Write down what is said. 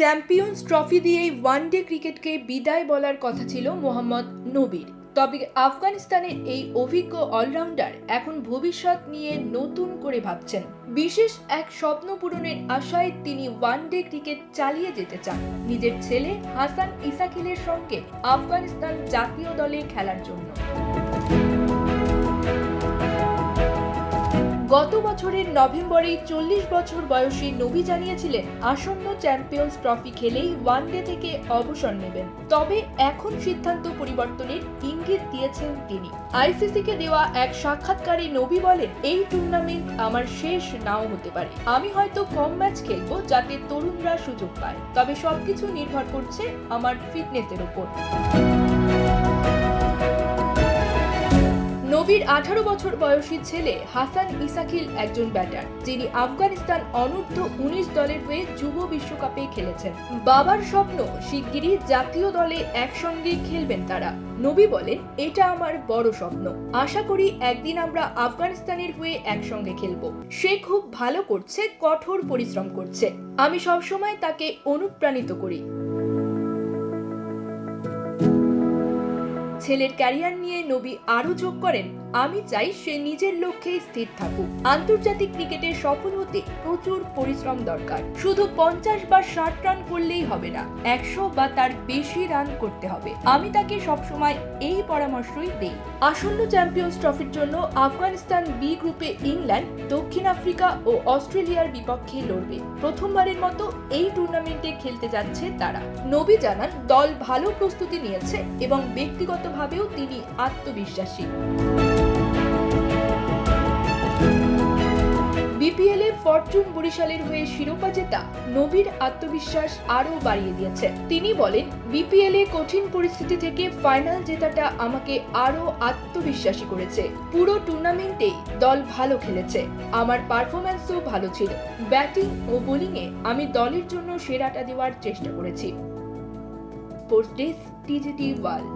Champions trophy দিয়েই one day ক্রিকেটকে বিদায় বলার কথা ছিল মোহাম্মদ নবীর। তবে আফগানিস্তানের এই অভিজ্ঞ অলরাউন্ডার এখন ভবিষ্যৎ নিয়ে নতুন করে ভাবছেন। বিশেষ এক স্বপ্ন পূরণের আশায় তিনি ওয়ানডে ক্রিকেট চালিয়ে যেতে চান। নিজের ছেলে হাসান ইসাকিলের সঙ্গে আফগানিস্তান জাতীয় দলে খেলার জন্য। গত বছরের নভেম্বরে চল্লিশ বছর বয়সী নবী জানিয়েছিলেন, আসন্ন চ্যাম্পিয়ন্স ট্রফি খেলেই ওয়ানডে থেকে অবসর নেবেন। তবে এখন সিদ্ধান্ত পরিবর্তনের ইঙ্গিত দিয়েছেন তিনি। আইসিসিকে দেওয়া এক সাক্ষাৎকারে নবী বলেন, এই টুর্নামেন্ট আমার শেষ নাও হতে পারে। আমি হয়তো কম ম্যাচ খেলব যাতে তরুণরা সুযোগ পায়। তবে সবকিছু নির্ভর করছে আমার ফিটনেসের উপর নবীর আঠারো বছর বয়সী ছেলে হাসান ইসাকিল একজন ব্যাটার। যিনি আফগানিস্তান অনূর্ধ্ব উনিশ দলের হয়ে যুব বিশ্বকাপে খেলেছেন। বাবার স্বপ্ন, শিগগিরই জাতীয় দলে একসঙ্গে খেলবেন তারা। নবী বলেন, এটা আমার বড় স্বপ্ন। আশা করি একদিন আমরা আফগানিস্তানের হয়ে একসঙ্গে খেলব। সে খুব ভালো করছে, কঠোর পরিশ্রম করছে। আমি সবসময় তাকে অনুপ্রাণিত করি। ছেলের ক্যারিয়ার নিয়ে নবী আরও যোগ করেন। আমি চাই সে নিজের লক্ষ্যে স্থির থাকুক। আন্তর্জাতিক ক্রিকেটে সফল হতে প্রচুর পরিশ্রম দরকার। শুধু পঞ্চাশ বা ষাট রান করলেই হবে না, একশো বা তার বেশি রান করতে হবে। আমি তাকে সবসময় এই পরামর্শই দেই। আসন্ন চ্যাম্পিয়ন্স ট্রফির জন্য আফগানিস্তান বি গ্রুপে ইংল্যান্ড, দক্ষিণ আফ্রিকা ও অস্ট্রেলিয়ার বিপক্ষে লড়বে। প্রথমবারের মতো এই টুর্নামেন্টে খেলতে যাচ্ছে তারা। নবী জানান, দল ভালো প্রস্তুতি নিয়েছে এবং ব্যক্তিগতভাবেও তিনি আত্মবিশ্বাসী। বিপিএল এ ফরচুন বরিশালের হয়ে শিরোপা জেতা নবীর আত্মবিশ্বাস আরও বাড়িয়ে দিয়েছে। তিনি বলেন, বিপিএল এ কঠিন পরিস্থিতি থেকে ফাইনাল জেতাটা আমাকে আরও আত্মবিশ্বাসী করেছে। পুরো টুর্নামেন্টেই দল ভালো খেলেছে। আমার পারফরম্যান্সও ভালো ছিল। ব্যাটিং ও বোলিংয়ে আমি দলের জন্য সেরাটা দেওয়ার চেষ্টা করেছি। Sports desk TGT world